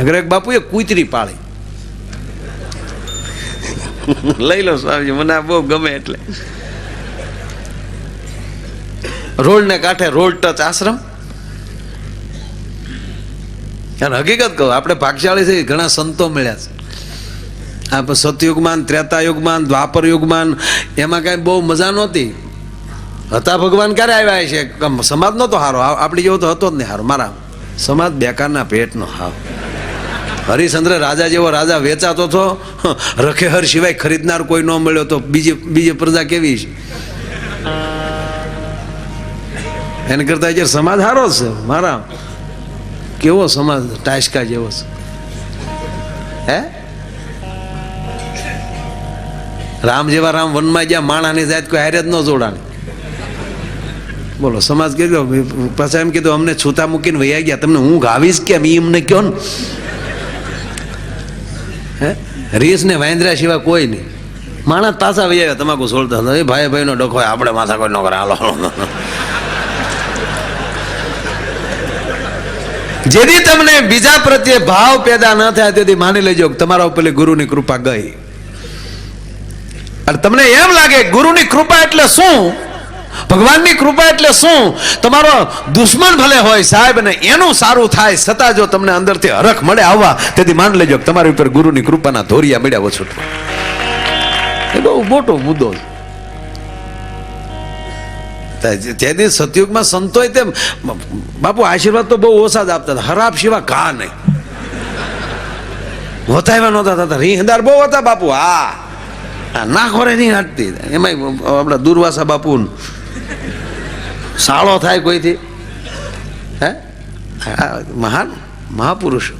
નગર બાપુએ કૂતરી પાળી. લઈ લો સ્વામીજી, મને આ બહુ ગમે એટલે. રોડ ને કાંઠે રોડ ટચ આશ્રમ. અને હકીકત કહું, આપણે ભાગશાળી છે ઘણા સંતો મળ્યા છે. આ સતયુગમાન સતયુગમાં ત્રેતા યુગમાં દ્વાપર યુગમાન એમાં કાંઈ બહુ મજા નહોતી. હતા ભગવાન ક્યારે આવ્યા છે સમાજ નહોતો આ- આપણી જેવો તો હતો જ નહીં હારો. મારા સમાજ બેકારના પેટનો હાવ. હરિશ્ચંદ્ર રાજા જેવો રાજા વેચાતો હતો. રખેહર સિવાય ખરીદનાર કોઈ ન મળ્યો તો બીજી બીજી પ્રજા કેવી છે? એને કરતા જે સમાજ સારો છે. મારા કેવો સમાજ? ટાસકા જેવો છે. હે? રામ જેવા રામ વનમાં ગયા માણાની જાત કોઈ હારે જ ન જોડાણી. બોલો, સમાજ કીધો પાછા એમ કીધું, અમને છૂતા મૂકીને વૈયા ગયા. તમને હું ગાવીશ કેમ? એમને કહો ને? હે? રીસ ને વાંદરા સિવાય કોઈ નહીં. માણસ પાછા વૈયા તમાકુ સોલતા હતા. એ ભાઈ ભાઈનો ડખો હોય, આપણે માથા કોઈ નોકર કરે. હાલો જેથી તમને બીજા પ્રત્યે ભાવ પેદા ન થાય તેથી માની લેજો તમારા ઉપર ગુરુની કૃપા ગઈ. અને તમને એમ લાગે ગુરુની કૃપા એટલે શું? ભગવાનની કૃપા એટલે શું? તમારો દુશ્મન ભલે હોય સાહેબ ને એનું સારું થાય છતાં જો તમને અંદરથી હરખ મળે આવવા તેથી માન લેજો તમારી ઉપર ગુરુની કૃપાના ધોરિયા મળ્યા ઓછું એ બહુ મોટો મુદ્દો તેથી સતયુગમાં સંતોય તેમ બાપુ આશીર્વાદ તો બહુ ઓછા જ આપતા હતા. હરાબ સિવા ઘા નહીં. વતાવ્યા નહોતા થતા. રીહદાર બહુ હતા બાપુ હા, ના ખોરે નહીં હાટતી એમાં આપણા દુર્વાસા બાપુ સાળો થાય કોઈથી? હે? મહાન મહાપુરુષ.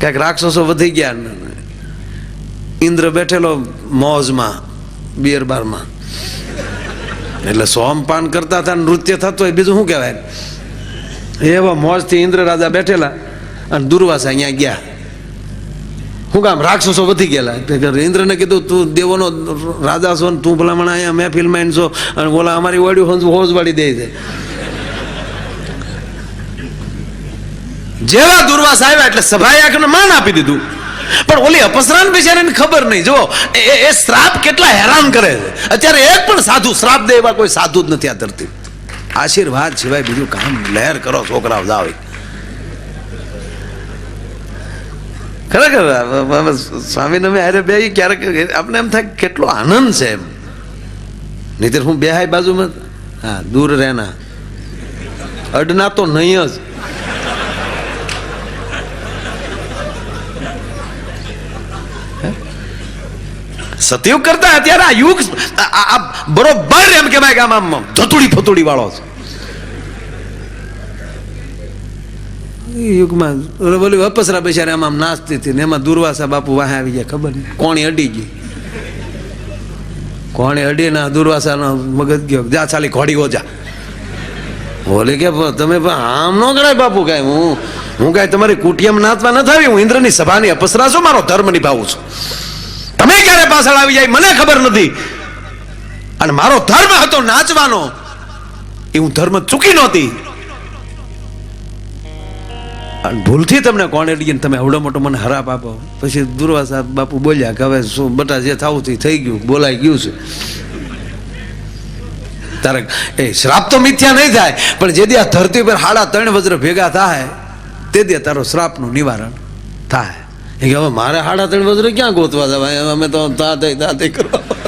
ક્યાંક રાક્ષસો વધી ગયા ઇન્દ્ર બેઠેલો મોજમાં બિયર બારમાં એટલે સોમપાન કરતા હતા નૃત્ય થતું હોય, બીજું શું કહેવાય? એવા મોજથી ઇન્દ્ર રાજા બેઠેલા અને દુર્વાસા અહીંયા ગયા. શું કામ, રાક્ષસો વધી ગયેલા. ઇન્દ્રને કીધું, તું દેવોનો રાજા છો ને તું ભલામણ અહીંયા મહેફિલમાં છો અને બોલા અમારી વાડ્યું હોજ વાળી દે છે. જેવા દુર્વાસ આવ્યા એટલે સભાએ આખને માન આપી દીધું. પણ ઓલી અપસરાન બિચારીને ખબર નહીં. જો એ શ્રાપ કેટલા હેરાન કરે છે. અત્યારે એક પણ સાધુ શ્રાપ દે એવા કોઈ સાધુ જ નથી આ ધરતી. આશીર્વાદ સિવાય બીજું કામ લહેર કરો, છોકરાઓ જાવ ખરેખર સ્વામી તમે હારે બે ક્યારેક આપણે એમ થાય કેટલો આનંદ છે એમ. નહીતર હું બે હાય બાજુમાં હા, દૂર રહેના. અડના તો નહીં જ. સતયુગ કરતા અત્યારે આ યુગ, આ- બરોબર એમ કહેવાય કે આમ ધતુડી ફતુડી વાળો છે. યુગમાં બોલી અપસરા બિચારે આમ આમ નાચતી હતી ને એમાં દુર્વાસા બાપુ વાહે આવી ગયા, ખબર નહીં. કોણી અડી ગઈ. કોણી અડી ના દુર્વાસાનો મગજ ગયો, જા ચાલી ઘોડી ઓજા બોલે કે તમે આમ ન ગણાય બાપુ કાંઈ, હું હું કાંઈ તમારી કુટિયામાં નાચવા ન થાવી હું ઇન્દ્રની સભાની અપસરા છું મારો ધર્મ નિભાવું છું. તમે ક્યારે પાછળ આવી જાય, મને ખબર નથી. અને મારો ધર્મ હતો નાચવાનો. એ હું ધર્મ ચૂકી નહોતી. અને ભૂલથી તમને કોણે લઈને તમે આવડો મોટો મને હરાપ આપો. પછી દુર્વાસા બાપુ બોલ્યા કે હવે શું બટા જે થવું તે થઈ ગયું, બોલાઈ ગયું છે. તારે એ શ્રાપ તો મિથ્યા નહીં થાય, પણ જે દિયા ધરતી પર હાડા ત્રણ વજ્ર ભેગા થાય, તે દે તારો શ્રાપનું નિવારણ થાય. કે હવે મારે હાડા ત્રણ વજ્ર ક્યાં ગોતવા જવાય? અમે તો તાતે તાતે કરવા.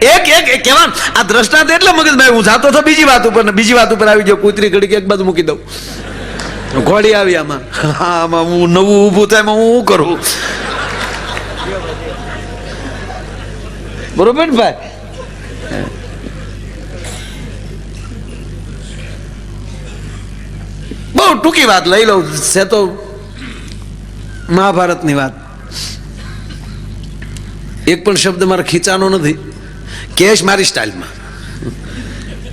એક એક કેવા આ દ્રષ્ટાંત એટલે મગજભાઈ હું જાતો તો બીજી વાત ઉપર બીજી વાત ઉપર આવી ગયો. કૂતરી ઘડી એક બાજુ મૂકી દઉં. ઘોડી આવી આમાં. હા, આમાં હું નવું ઊભું થાય એમાં હું કરું? બરોબર ને ભાઈ? બહુ ટૂંકી વાત લઈ લઉં. છે તો મહાભારતની વાત. એક પણ શબ્દ મારે ખીચાનો નથી. કેશ મારી સ્ટાઇલમાં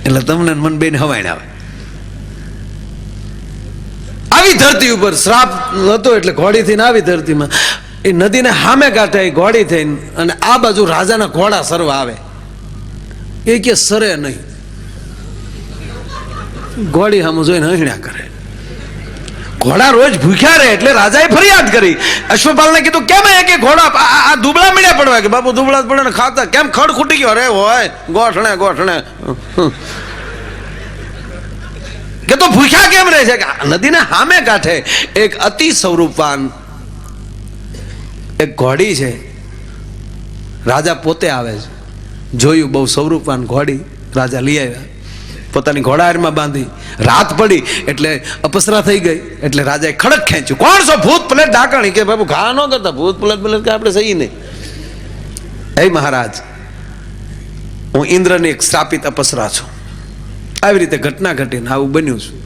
એટલે તમને મન બેન હવાઈને આવે. આવી ધરતી ઉપર શ્રાપ હતો એટલે ઘોડી થઈને આવી ધરતીમાં. એ નદીને સામે કાંઠે એ ઘોડી થઈને અને આ બાજુ રાજાના ઘોડા સર્વ આવે. એ કે સરે નહીં. ઘોડી સામે જોઈને હણ્યા કરે. ઘોડા રોજ ભૂખ્યા રહે એટલે રાજાએ ફરિયાદ કરી. અશ્વપાલને કીધું, કેમ હે કે ઘોડા, આ- દુબળા મળ્યા પડવા કે? બાપુ, દુબળા પડે ને ખાતા. કેમ ખડ ખૂટી ગયો? અરે હોય, ગોઠણે ગોઠણે. કે તો ભૂખ્યા કેમ રહે છે? કે નદીના સામે કાંઠે એક અતિ સ્વરૂપવાન એક ઘોડી છે. રાજા પોતે આવે છે. જોયું બહુ સ્વરૂપવાન ઘોડી રાજા લઈ આવ્યા. પોતાની ઘોડાહારમાં બાંધી. રાત પડી એટલે અપસરા થઈ ગઈ. એટલે રાજાએ ખડક ખેંચ્યું. કોણ છો? ભૂત પ્લેટ ઢાંકણી? કે બાબુ ઘા ન કરતા. ભૂત પ્લેટ પ્લેટ કે આપણે સહી નહીં હે મહારાજ, હું ઇન્દ્રની એક સ્થાપિત અપસરા છું. આવી રીતે ઘટના ઘટીને આવું બન્યું છું.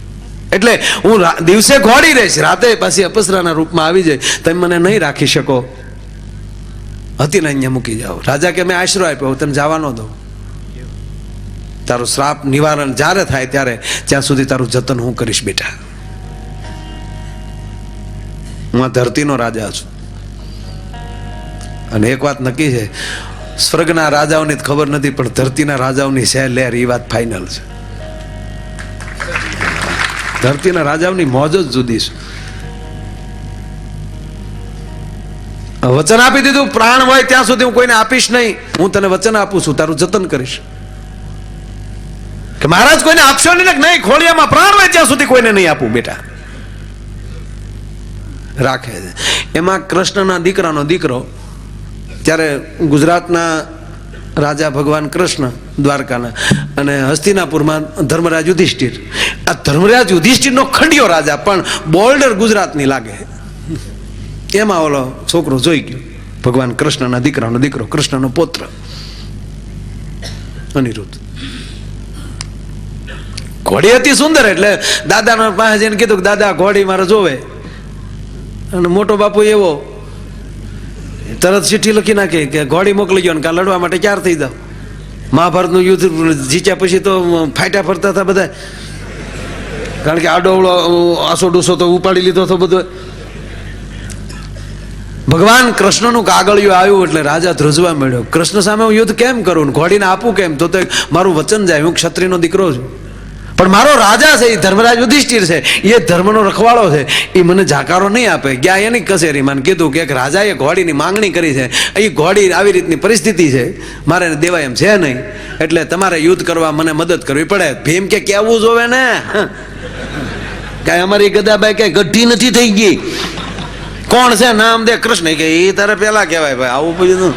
એટલે હું દિવસે ઘોડી રહીશ. રાતે પાછી અપસરાના રૂપમાં આવી જાય તમે મને નહીં રાખી શકો. હતી ને અહીંયા મૂકી જાઓ. રાજા કે, મેં આશરો આપ્યો. તને જવા ન દઉં. તારું શ્રાપ નિવારણ જ્યારે થાય ત્યારે ત્યાં સુધી તારું જતન હું કરીશ બેટા. હું આ ધરતીનો રાજા છું. અને એક વાત નક્કી છે, સ્વર્ગના રાજાઓની ખબર નથી, પણ ધરતીના રાજાઓની છે લહેર એ વાત ફાઇનલ છે. ધરતીના રાજાઓની મોજ જ જુદી છે. વચન આપી દીધું, પ્રાણ હોય ત્યાં સુધી હું કોઈને આપીશ નહીં. હું તને વચન આપું છું, તારું જતન કરીશ. કે મહારાજ કોઈને આપશો નહીં ને નહીં, ખોળિયામાં પ્રાણ ત્યાં સુધી કોઈને નહીં આપું, બેટા. રાખે છે. એમાં કૃષ્ણના દીકરાનો દીકરો ત્યારે ગુજરાતના રાજા ભગવાન કૃષ્ણ દ્વારકાના અને હસ્તિનાપુરમાં ધર્મરાજ યુધિષ્ઠિર. આ ધર્મરાજ યુધિષ્ઠિરનો ખંડિયો રાજા, પણ બોર્ડર ગુજરાતની લાગે. એમાં ઓલો છોકરો જોઈ ગયો, ભગવાન કૃષ્ણના દીકરાનો દીકરો, કૃષ્ણનો પુત્ર. અનિરુદ્ધ. ઘોડી હતી સુંદર એટલે દાદાના પાસે જઈને કીધું કે દાદા, ઘોડી મારે જોવે. અને મોટો બાપુ એવો, તરત ચિઠ્ઠી લખી નાખી કે ઘોડી મોકલી ગયો ને કાં લડવા માટે ક્યાર થઈ દઉં મહાભારતનું યુદ્ધ જીત્યા પછી તો ફાટ્યા ફરતા હતા બધા. કારણ કે આડોવળો આસો ડૂસો તો ઉપાડી લીધો હતો બધો. ભગવાન કૃષ્ણનું કાગળિયું આવ્યું એટલે રાજા ધ્રુજવા મળ્યો કૃષ્ણ સામે હું યુદ્ધ કેમ કરું ઘોડીને આપું કેમ? તો મારું વચન જાય, હું ક્ષત્રિયનો દીકરો છું. પણ મારો રાજા છે એ ધર્મરાજ યુધિષ્ઠિર છે. એ ધર્મનો રખવાળો છે. એ મને જાકારો નહીં આપે. ગયા એની કચેરીમાં કીધું કે એક રાજાએ ઘોડીની માંગણી કરી છે. એ ઘોડી આવી રીતની પરિસ્થિતિ છે. મારે દેવાય એમ છે નહીં. એટલે તમારે યુદ્ધ કરવા મને મદદ કરવી પડે. ભીમ કે કેવું જોવે ને? કાંઈ અમારી ગદાબાઈ કઈ ગઢી નથી થઈ ગઈ. કોણ છે? નામ દે કૃષ્ણ. કે એ તારે પેલા કહેવાય ભાઈ. આવું બધું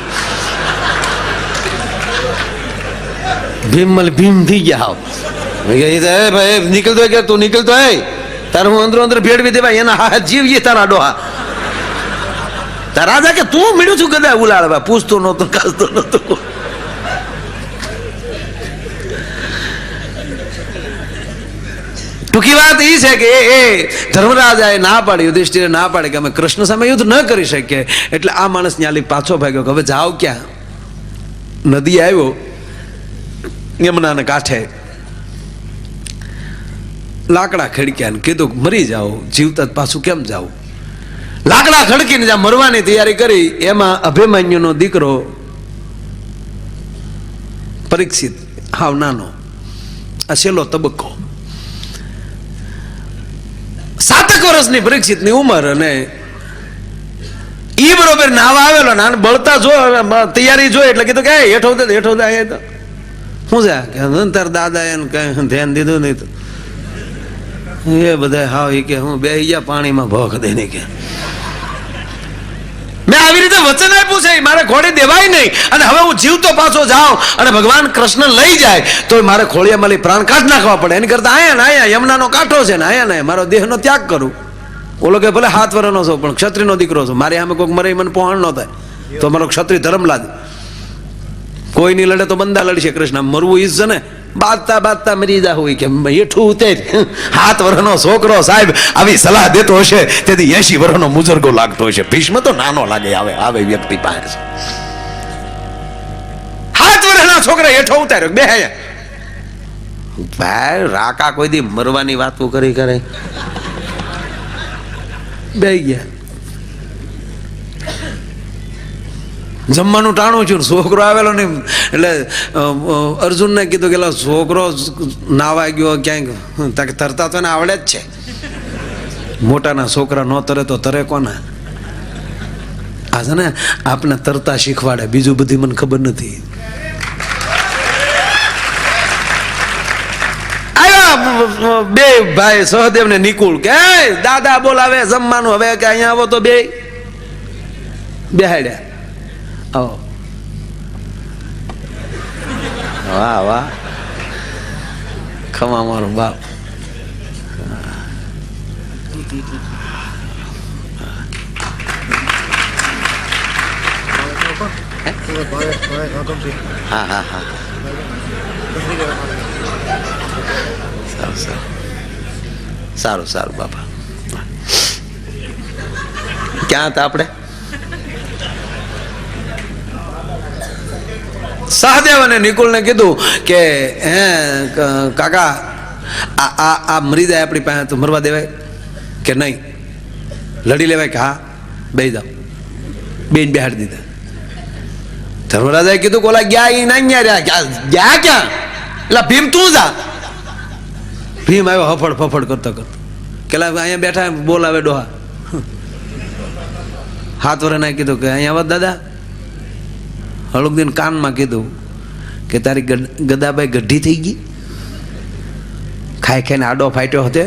ભીમલ ભીમ થઈ ગયા હાવ. મેં કીધું, "એ તો, એ નીકળતો કે તું નીકળતો હે તારે હું અંદરો અંદર ભેળવી દેવાય એના હાથ જીવીએ તારા ડોહા. તારા રાજા કે, તું મળ્યું છું કદાચ ઉલાડવા પૂછતો નહોતો કાસતો નહોતો. ટૂંકી વાત એ છે કે એ, ધર્મરાજાએ ના પાડી, યુધિષ્ઠિરે ના પાડી કે અમે કૃષ્ણ સામે યુદ્ધ ન કરી શકીએ. એટલે આ માણસ ન્યાલી પાછો ભાગ્યો કે, હવે જાઓ ક્યાં? નદી આવ્યો, યમુનાને કાંઠે લાકડા ખડક્યા કીધું મરી જાઓ જીવતા જ પાછું કેમ જાવ લાકડા ખડકીને જ્યાં મરવાની તૈયારી કરી એમાં અભિમન્યુનો દીકરો પરીક્ષિત હાવ નાનો આ છેલ્લો તબક્કો. સાતક વર્ષની પરીક્ષિતની ઉંમર અને ઈ બરોબર નાવા આવેલો ને બળતા જો તૈયારી જોઈ એટલે કીધું કે "એ, હેઠો હેઠો હું જા તાર દાદા એને કઈ ધ્યાન દીધું નહીં એ બધા હાવ એ કે હું બે ગયા પાણીમાં ભોખ દે ને કે. મેં આવી રીતે વચન આપ્યું છે મારે ઘોડી દેવાય નહીં. અને હવે હું જીવતો પાછો જાઉં અને ભગવાન કૃષ્ણ લઈ જાય તો મારે ખોળિયામાં પ્રાણ કાઢ નાખવા પડે. એની કરતા આયા ને આયા, યમુનાનો કાંઠો છે ને આયા ને મારો દેહનો ત્યાગ કરું. ઓલો કે ભલે હાથ વરનો છો, પણ ક્ષત્રિયનો દીકરો છો. મારી સામે કોઈક મરે મને પહોંચ ન થાય. તો મારો ક્ષત્રિય ધર્મ લાદ કોઈ નહીં લડે તો બંદા લડશે. કૃષ્ણ, મરવું ઈજ છે ને. બાજતા બાજતા મરી જા હોય કે હેઠું ઉતેર. હાથ વર્ષનો છોકરો સાહેબ આવી સલાહ દેતો હશે, તેથી એસી વર્ષનો મુજરગો લાગતો હશે. ભીષ્મ તો નાનો લાગે, આવે આવે વ્યક્તિ પાસે હાથ વર્ષના છોકરા હેઠો ઉતાર્યો, બે ભાઈ, રાકા કોઈ દી મરવાની વાતો કરી કરે? બે ગયા. જમવાનું ટાણું છું, છોકરો આવેલો ને એટલે અર્જુનને કીધું કે છોકરો નાવા ગયો ક્યાંક તરતા તો એને આવડે જ છે. મોટાના છોકરા ન તરે તો તરે કોના? આ છે ને, આપને તરતા શીખવાડે, બીજું બધી મને ખબર નથી. બે ભાઈ સહદેવ ને નિકુળ કે દાદા બોલાવે, જમવાનું, હવે કે અહીંયા આવો તો બે. બેહાડ્યા. આવો વાહ વાહ ખમા મારો બાપ હા હા હા સારું સારું સારું સારું બાપા ક્યાં હતા આપણે સહદેવ અને નિકુલને કીધું કે, હે, ક- કાકા, આ આ આ મરી જાય આપણી પાસે તો મરવા દેવાય કે નહીં? લડી લેવાય કે, હા બે જાઓ. બેન બેહાડી દીધા. ધર્મરાજાએ કીધું કે, ઓલા ગયા ઈ ના રહ્યા. ગયા ગયા ક્યાં? એટલે ભીમ તું જા. ભીમ આવ્યો હફડ ફફડ કરતો કરતો. કેલા, અહીંયા બેઠા, બોલાવે ડોહા. હાથ વરે કીધું કે, અહીંયા આવો દાદા. હળુકદીન કાનમાં કીધું કે તારી ગદાભાઈ ગઢી થઈ ગઈ. ખાઈ ખાઈને આડો ફાટ્યો હતો.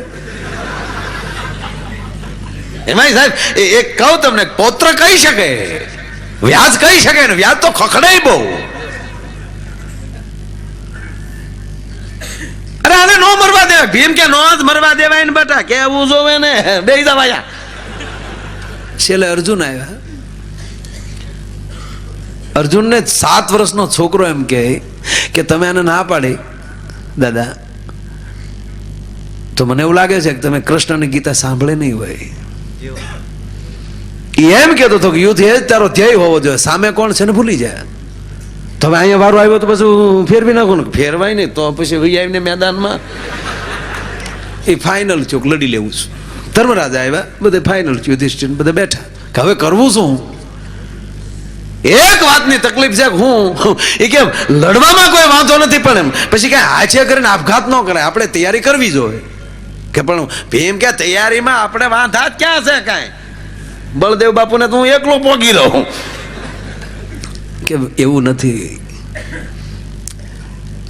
એમાં સાહેબ એ એક કહું તમને પૌત્ર કહી શકે. વ્યાજ કહી શકે ને વ્યાજ તો ખખડે બહુ. અરે આને નો મરવા દેવાય. ભીમ કે નો જ મરવા દેવાય ને બેટા કેવું જોવે ને બે જવાયા છેલ્લે અર્જુન આવ્યા. અર્જુનને સાત વર્ષનો છોકરો એમ કહે કે તમે આને ના પાડી. દાદા, તો મને એવું લાગે છે કે તમે કૃષ્ણની ગીતા સાંભળે નહીં હોય. એમ કહેતો હતો કે યુદ્ધ એ જ તારો ધ્યેય હોવો જોઈએ. સામે કોણ છે ને ભૂલી જાય. તો અહીંયા વારો આવ્યો તો પછી ફેરવી નાખું ને ફેરવાય નહીં તો પછી વહી આવીને મેદાનમાં. એ ફાઇનલ ચોક લડી લેવું છું. ધર્મરાજા આવ્યા, બધે ફાઇનલ યુધિષ્ઠિર બધા બેઠા. હવે કરવું શું? એક વાતની તકલીફ છે હું એ કેમ લડવામાં કોઈ વાંધો નથી, પણ એમ. પછી કઈ હાચે કરીને આપઘાત ન કરે આપણે તૈયારી કરવી જોઈએ. કે પણ ભીમ કે તૈયારીમાં આપણે વાંધા જ ક્યાં છે કાંઈ? બળદેવ બાપુને તો હું એકલો પોગી રહું કે એવું નથી.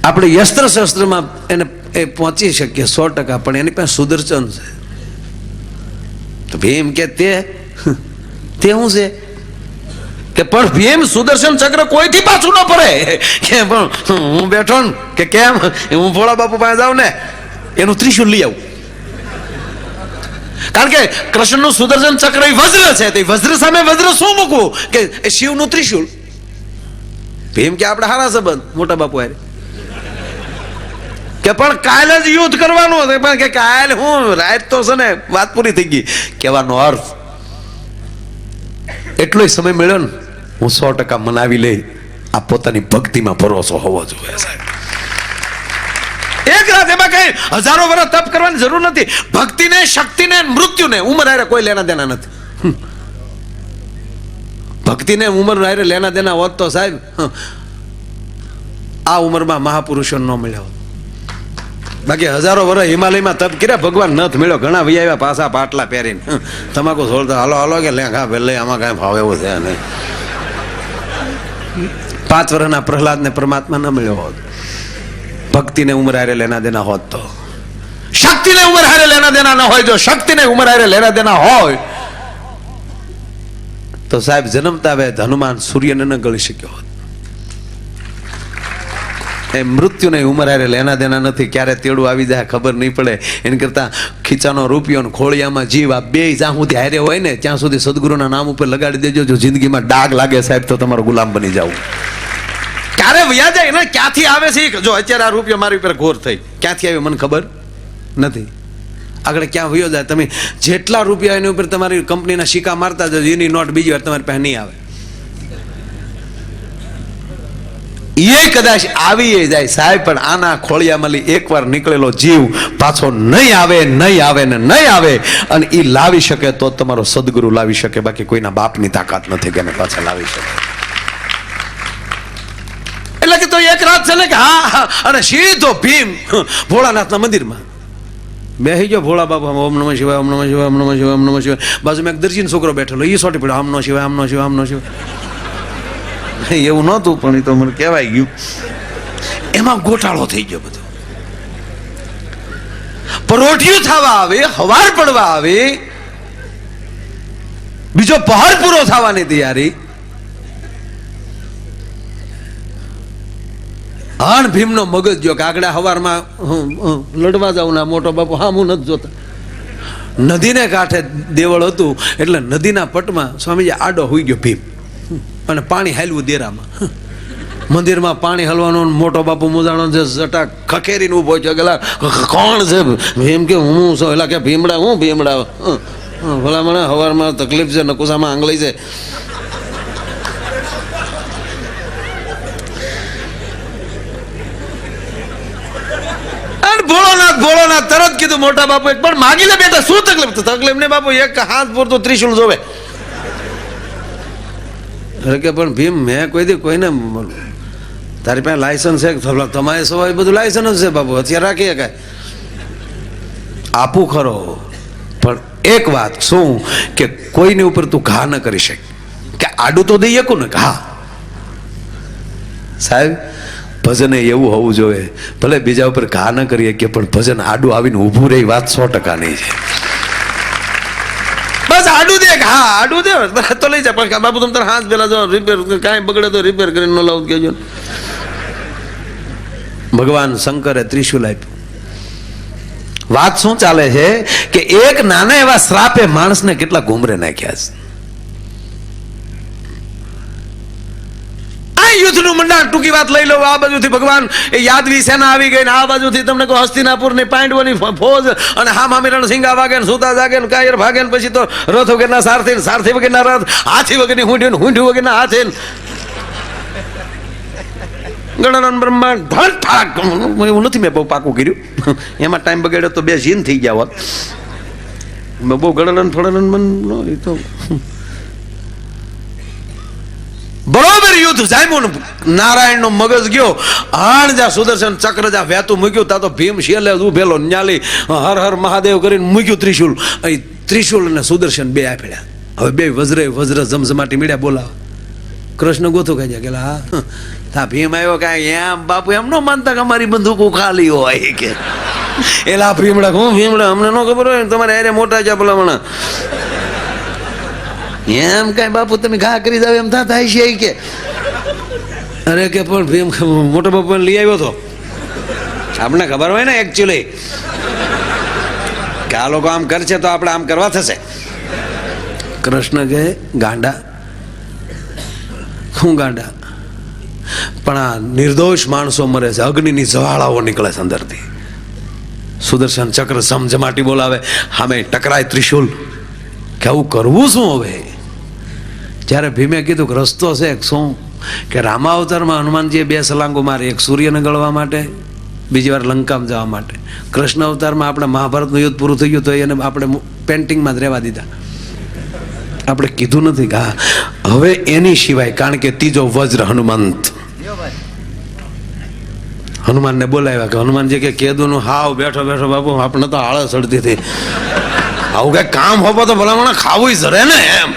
આપણે યસ્ત્ર શસ્ત્રમાં એને એ પહોંચી શકીએ સો ટકા, પણ એની પાસે સુદર્શન છે. તો ભીમ કે તે તે શું છે? કે પણ ભીમ સુદર્શન ચક્ર કોઈથી પાછું ન પડે કે પણ હું બેઠો કે કેમ? હું ભોળા બાપુ પાસે જાઉં ને, એનું ત્રિશુલ લઈ આવું. કારણ કે કૃષ્ણનું સુદર્શન ચક્ર એ વજ્ર છે, તે વજ્ર સામે વજ્ર શું મૂકવું? કે એ શિવનું ત્રિશુલ. ભીમ કે આપણે હારા સંબંધ, મોટા બાપુ હારે. કે પણ કાલે જ યુદ્ધ કરવાનું હતું, પણ કે કાલે હું, રાત તો છે ને, વાત પૂરી થઈ ગઈ. કહેવાનો અર્થ, એટલો સમય મળ્યો ને હું સો ટકા મનાવી લઈ આ પોતાની ભક્તિમાં ભરોસો હોવો જોઈએ સાહેબ. એક રાત એમાં કઈ હજારો વર્ષ તપ કરવાની જરૂર નથી. ભક્તિને, શક્તિને, મૃત્યુને ઉંમર હારે કોઈ લેના દેના નથી. ભક્તિને, ઉંમર હારે લેના દેના હોત તો સાહેબ આ ઉંમરમાં મહાપુરુષો ન મળ્યા. બાકી હજારો વર્ષ હિમાલયમાં તપ કર્યા, ભગવાન નથ મળ્યો. ઘણા ભાઈ આવ્યા પાછા પાટલા પહેરીને. તમાકુ છોડતા હાલો હાલો, કે લેખા ભલે, આમાં કાંઈ ભાવ એવો છે નહીં. પાંચ વર્ષના પ્રહલાદને પરમાત્મા ન મળ્યો હોત. ભક્તિને ઉમર હારે લેના દેના હોત તો. શક્તિને ઉમર હારે લેના દેના ન હોય, જો શક્તિને ઉંમર હારે લેના દેના હોય, તો સાહેબ જન્મતા વેદ હનુમાન સૂર્યને ન ગળી શક્યો હોત. એ મૃત્યુને ઉંમર હારે લેના દેના નથી, ક્યારે તેડું આવી જાય ખબર નહીં પડે. એની કરતા ખીચાનો રૂપિયો ને ખોળિયામાં જીવ, આ બે જ્યાં સુધી હારે હોય ને, ત્યાં સુધી સદગુરુના નામ ઉપર લગાડી દેજો, જો જિંદગીમાં ડાઘ લાગે સાહેબ, તો તમારો ગુલામ બની જાવ ક્યારે વ્યા જાય ને ક્યાંથી આવે છે? જો અત્યારે આ રૂપિયા મારી ઉપર ઘોર થઈ. ક્યાંથી આવ્યો મને ખબર નથી. આગળ ક્યાં વયો જાય? તમે જેટલા રૂપિયા એની ઉપર તમારી કંપનીના સિક્કા મારતા જજો એની નોટ બીજી વાર તમારી પાસે નહીં આવે. એ કદાચ આવી જાય. સાહેબ, પણ આના ખોળિયામાંથી એકવાર નીકળેલો જીવ પાછો નહીં આવે નહીં આવે ને નહીં આવે. અને એ લાવી શકે તો તમારો સદગુરુ લાવી શકે. બાકી કોઈના બાપની તાકાત નથી કે એને પાછા લાવી શકે. એટલે કે તો એક રાત છે ને કે હા અને સીધો ભીમ ભોળાનાથના મંદિરમાં. બેસી ગયો ભોળા બાબા ઓમ નમઃ શિવાય, ઓમ નમઃ શિવાય, ઓમ નમઃ શિવાય, ઓમ નમઃ શિવાય. બાજુમાં એક દરજીનો છોકરો બેઠેલો એ સોટી પડ્યો આમ નો શિવાય આમ નો શિવાય, આમનો શિવાય. એવું નહોતું, પણ એ તો મને કહેવાય ગયું. એમાં ગોટાળો થઈ ગયો બધો. પરોઠિયું થવા આવે, હવાર પડવા આવે, બીજો પહાડ પૂરો થવાની તૈયારી. હાણ ભીમનો મગજ જો કાગડા હવારમાં હું, હું, લડવા જાઉં ના મોટો બાપુ હા હું નથી જોતા. નદીને કાંઠે દેવળ હતું એટલે નદીના પટમાં સ્વામીજી આડો હોઈ ગયો ભીમ. અને પાણી હાલવું દેરામાં. મંદિરમાં પાણી હલવાનો મોટો બાપુ મુજાણો છે જટા ખખેરીને ઊભો છે ગલા કોણ છે ભીમ? કે હું છું? એલા કે ભીમડા હું ભીમડા? હં, હં, ભલા મને હવારમાં તકલીફ છે નકુસામાં આંગળી છે અને ભોળોનાથ તરત કીધું, મોટા બાપુ પણ માગી લે બેટા, શું તકલીફ? તકલીફ ને બાપુ, એક હાથ પૂરતો ત્રિશુલ જોવે. કે પણ ભીમ, મેં કોઈ દી કોઈને તારી પાસે લાયસન્સ છે તમારે સવાય બધું લાયસન્સ છે બાપુ અત્યારે રાખીએ કાંઈ? આપું ખરો, પણ એક વાત શું કે કોઈની ઉપર તું ઘા ન કરી શકે. કે આડું તો દઈ શકું ને? ઘા સાહેબ ભજન એવું હોવું જોઈએ. ભલે બીજા ઉપર ઘા ન કરીએ કે પણ ભજન આડું આવીને ઊભું રહી વાત સો ટકાની છે. બસ આડું દે, હા, આડું દે. તો લઈ જા. પણ બાપુ, તમે હાથ પેલા જો રિપેર કાંઈ બગડે તો રિપેર કરીને ન લાવું કહેજો ભગવાન શંકરે ત્રિશુલ આપ્યું. વાત શું ચાલે છે? કે એક નાના એવા શ્રાપે માણસને કેટલા ઘૂમરે નાખ્યા છે. યુદ્ધનું મંડાણ ટૂંકી વાત લઈ લો આ બાજુથી ભગવાન એ યાદવી સેના આવી ગઈ ને આ બાજુથી તમને કહો, હસ્તિનાપુરની પાંડવોની ફોજ અને હામ મામિરણ સિંગા વાગે ને સુતા જાગે ને કાયર ભાગે ને પછી તો રથ વગરના સારથી ને સારથી વગરના રથ, હાથી વગરની હુંઢ્યું ને વગેરે વગરના હાથી ગણન બ્રહ્માંડ ધન ઠાક. એવું નથી મેં બહુ પાકું કર્યું. એમાં ટાઈમ બગાડ્યો તો બે ઝીન થઈ ગયા હોત. બહુ ગણન ફળન મન એ તો યુદ્ધ જામ્યું ને નારાયણ નો મગજ ગયો. હાણ જા સુદર્શન ચક્ર જા વહેતું મૂક્યું તા તો ભીમ શેલે ઉભેલો ન્યાલી, હર હર મહાદેવ કરીને મૂક્યું ત્રિશુલ. અહીં ત્રિશુલ અને સુદર્શન બે આપેલા હવે બે વજ્રે વજ્ર ઝમઝમાટી મીડ્યા, બોલાવ. કૃષ્ણ ગોથું કહી કે હા ભીમ આવ્યો કાંઈ? એમ બાપુ, એમ ન માનતા કે અમારી બંદૂકો ખાલી હોય કે? એલા ભીમડા, હું ભીમડા? અમને ન ખબર હોય તમારે એરે મોટા છે ભલામણા. એમ કઈ બાપુ તમે ઘા કરી દાવ એમ થા થાય છે કે. અરે કે પણ ભીમ મોટો બાપુ લઈ આવ્યો તો. આપણે ખબર હોય ને એકચ્યુઅલી કે આ લોકો આમ કરશે તો આપણે આમ કરવા થશે. કૃષ્ણ કહે, ગાંડા શું ગાંડા? પણ આ નિર્દોષ માણસો મરે છે, અગ્નિની જવાળાઓ નીકળે છે અંદરથી. સુદર્શન ચક્ર સમજમાટી બોલાવે સામે ટકરાય ત્રિશુલ. કે આવું કરવું શું હવે? જ્યારે ભીમે કીધું કે રસ્તો છે શું? કે રામાવતારમાં હનુમાનજીએ બે સલાંગો મારી, એક સૂર્યને ગળવા માટે, બીજી વાર લંકામાં જવા માટે. કૃષ્ણ અવતારમાં આપણે મહાભારતનું યુદ્ધ પૂરું થઈ ગયું તો એને આપણે પેન્ટિંગમાં જ રહેવા દીધા. આપણે કીધું નથી કે હવે એની સિવાય, કારણ કે ત્રીજો વજ્ર હનુમંત. હનુમાનને બોલાવ્યા કે હનુમાનજી કે કેદુનું હાવ બેઠો બેઠો બાપુ, આપણે તો આળસ અડતી હતી. આવું કઈ કામ હોપો તો ભલામણ ખાવું જરે ને એમ.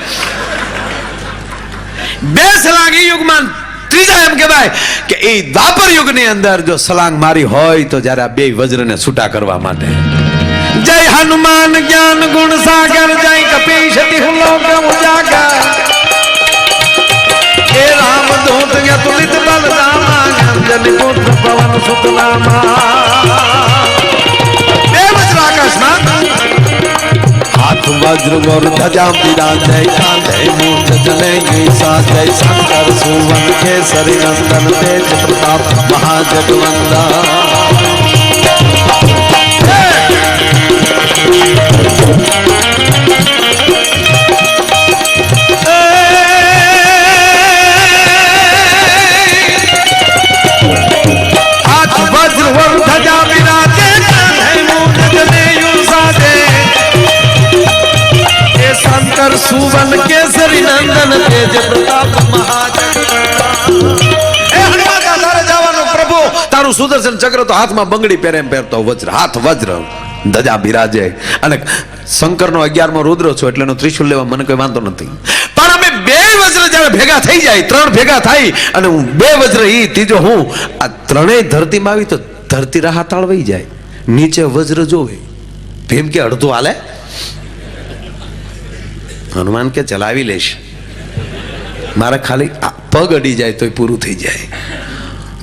બે સલાંગ એ યુગમાં ત્રીજા એમ કહેવાય કે એ દ્વાપર યુગની અંદર જો સલાંગ મારી હોય તો જ્યારે આ બે વજ્રને છૂટા કરવા માટે જય હનુમાન જ્ઞાન ગુણ સાગર જય કપીશ લોક ઉજાગર એ રામ દૂત યતુલિત બલ રામા અંજલિ પુત્ર પવન સુત નામા બે વજ્ર આકાશમાં હાથ વજ્ર વર ધજા બિરાજય કાંધે મૂર્ત જને ગીસા જય શંકર સુવન કેસરી નંદન તેજ પ્રતાપ મહાજગવંદા હાથ સુવન કેસરી નંદન તેજ પ્રતાપ તારે જવાનું પ્રભુ તારું સુદર્શન ચક્ર તો હાથમાં બંગડી પહેરે એમ પહેરતો વજ્ર હાથ વજ્ર ધજા બિરાજે. અને શંકરનો અગિયારમો રુદ્ર છો એટલે એનો ત્રિશુલ લેવા મને કોઈ વાંધો નથી. પણ અમે બે વજ્ર જ્યારે ભેગા થઈ જાય ત્રણ ભેગા થાય અને હું બે વજ્ર ઈ ત્રીજો હું આ ત્રણેય ધરતીમાં આવી તો ધરતી રાહ તાળવાઈ જાય. નીચે વજ્ર જોવે. ભીમ કે અડધું હાલે? હનુમાન કે ચલાવી લઈશ મારે ખાલી પગ અડી જાય તોય પૂરું થઈ જાય.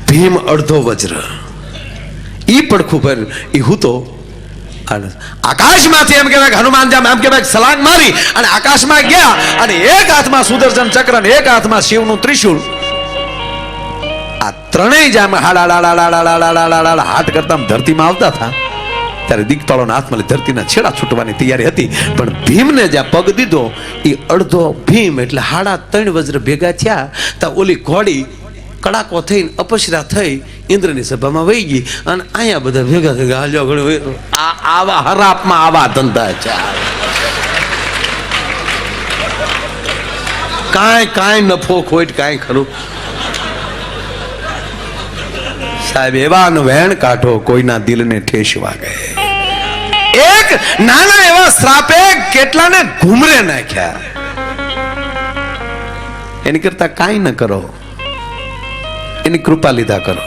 ભીમ અડધો વજ્ર. એ પડખું પર એ હું તો આકાશમાંથી એમ કહેવાય હનુમાન જામ એમ કહેવાય સલાંગ મારી અને આકાશમાં ગયા અને એક હાથમાં સુદર્શન ચક્ર અને એક હાથમાં શિવનું ત્રિશૂળ. આ ત્રણેય જામ હાડા હાટ કરતા ધરતીમાં આવતા હતા ત્યારે દિગપાળોના હાથમાં ધરતીના છેડા છૂટવાની તૈયારી હતી. પણ ભીમને જ્યાં પગ દીધો એ અડધો ભીમ એટલે હાડા ત્રણ વજ્ર ભેગા થયા, ત્યાં ઓલી ઘોડી કડાકો થઈને અપસરા થઈ ઇન્દ્રની સભામાં વહી ગઈ અને અહીંયા બધા ભેગા થઈ હાલ્યો ઘણો આ આવા હરાપમાં આવા ધંધા છે. કાંઈ કાંઈ નફો ખોટ કાંઈ ખરું. સાહેબ એવા વહેણ કાઢો, કોઈના દિલને ઠેસ વાગે એક નાના એવા શ્રાપે કેટલાને ઘુમરે નાખ્યા. એની કરતા કાંઈ ન કરો. એની કૃપા લીધા કરો.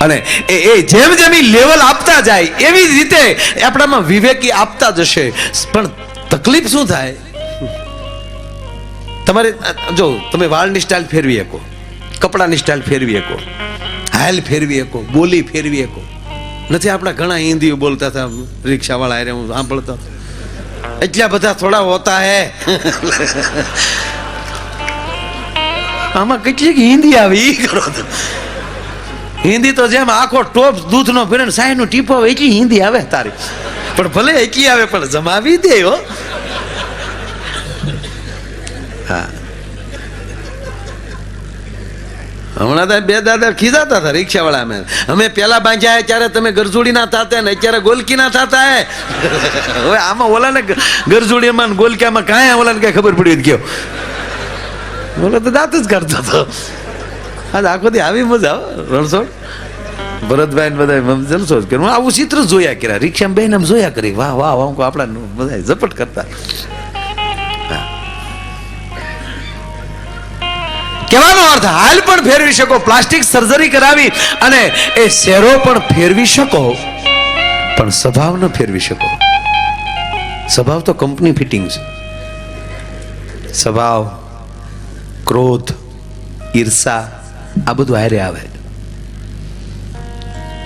અને એ એ જેમ જેમ લેવલ આપતા જાય, એવી જ રીતે આપણામાં વિવેકી આપતા જશે. પણ તકલીફ શું થાય? તમારે જો, તમે વાળની સ્ટાઇલ ફેરવી શકો. કપડાની સ્ટાઇલ ફેરવી શકો. હાલ ફેરવી શકો, બોલી ફેરવી શકો. નથી આપણા ઘણા હિન્દીઓ બોલતા હતા, રિક્ષાવાળા હારે હું સાંભળતો. એટલા બધા થોડા હોતા હે. આમાં કેટલીક હિન્દી આવી કરો હિન્દી તો જેમ આખો ટોપ દૂધનો ફેરે સાહેબનું ટીપો આવે, એટલી હિન્દી આવે તારી. પણ ભલે એટલી આવે, પણ જમાવી દે હો. હા. હમણાં તો બે દાદા ખીજાતા હતા રિક્ષાવાળા અમે અમે પેલા બાંધ્યા ત્યારે તમે ગરજોડી ના થતા ને અત્યારે ગોલકી ના થતા હે હવે આમાં ઓલાને ગરજોડીમાં ને ગોલકીમાં કાંઈ ઓલાને કઈ ખબર પડી ગયો ઓલો તો દાંત જ કરતો હતો આજ આખો દી આવી મજા રણછોડ ભરતભાઈ ને બધા જલસો જ કર્યું આવું ચિત્ર જોયા કર્યા રિક્ષામાં બેન આમ જોયા કરી વાહ વાહ વાહ આપણા બધા ઝપટ કરતા અર્થ હાલ પણ ફેરવી શકો, પ્લાસ્ટિક સર્જરી કરાવી અને એ શેરો પણ ફેરવી શકો. પણ સ્વભાવ ન ફેરવી શકો. સ્વભાવ તો કંપની ફિટિંગ છે. સ્વભાવ, ક્રોધ, ઈર્ષા, આ બધું હારે આવે.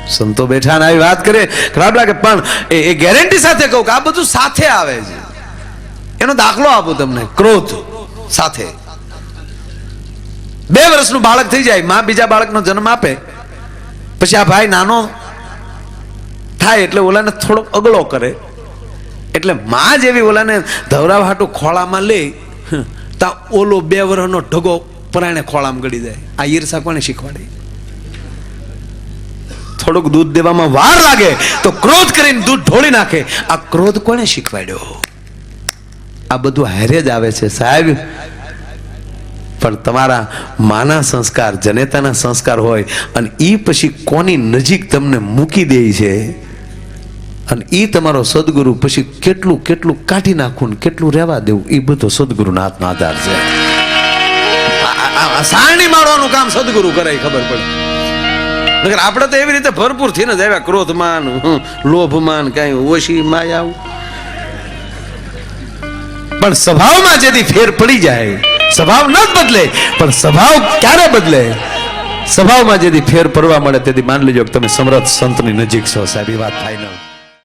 સંતો બેઠા આવી વાત કરે, ખરાબ લાગે, પણ એ ગેરંટી સાથે કહું કે આ બધું સાથે આવે છે. એનો દાખલો આપું તમને, ક્રોધ સાથે. બે વર્ષનું બાળક થઈ જાય, માં બીજા બાળકનો જન્મ આપે. પછી આ ભાઈ નાનો થાય એટલે ઓલાને થોડોક અગળો કરે. એટલે માં જેવી ઓલાને ધવરા હાટું ખોળામાં લે, તા ઓલો બે વર્ષનો ઢગો પરાણે ખોળામાં ગળી જાય. આ ઈર્ષા કોને શીખવાડી? થોડુંક દૂધ દેવામાં વાર લાગે, તો ક્રોધ કરીને દૂધ ઢોળી નાખે. આ ક્રોધ કોને શીખવાડ્યો? આ બધું હેરે જ આવે છે. સાહેબ પણ તમારા માના સંસ્કાર, જનેતાના સંસ્કાર હોય અને એ પછી કોની નજીક તમને મૂકી દે છે? અને એ તમારો સદગુરુ પછી કેટલું કેટલું કાઢી નાખવું ને કેટલું રહેવા દેવું? એ બધો સદગુરુના હાથનો આધાર છે. સારણી મારવાનું કામ સદગુરુ કરે ખબર પડે. નગર આપણે તો એવી રીતે ભરપૂર થઈને જ આવ્યા, ક્રોધમાન લોભમાન, કઈ ઓછી માયા. પણ સ્વભાવમાં જેથી ફેર પડી જાય સ્વભાવ ન જ બદલે, પણ સ્વભાવ ક્યારે બદલે? સ્વભાવમાં જેથી ફેર પડવા મળે, તેથી માન લેજો કે તમે સમરથ સંતની નજીક છો સાહેબ, એ વાત થાય ન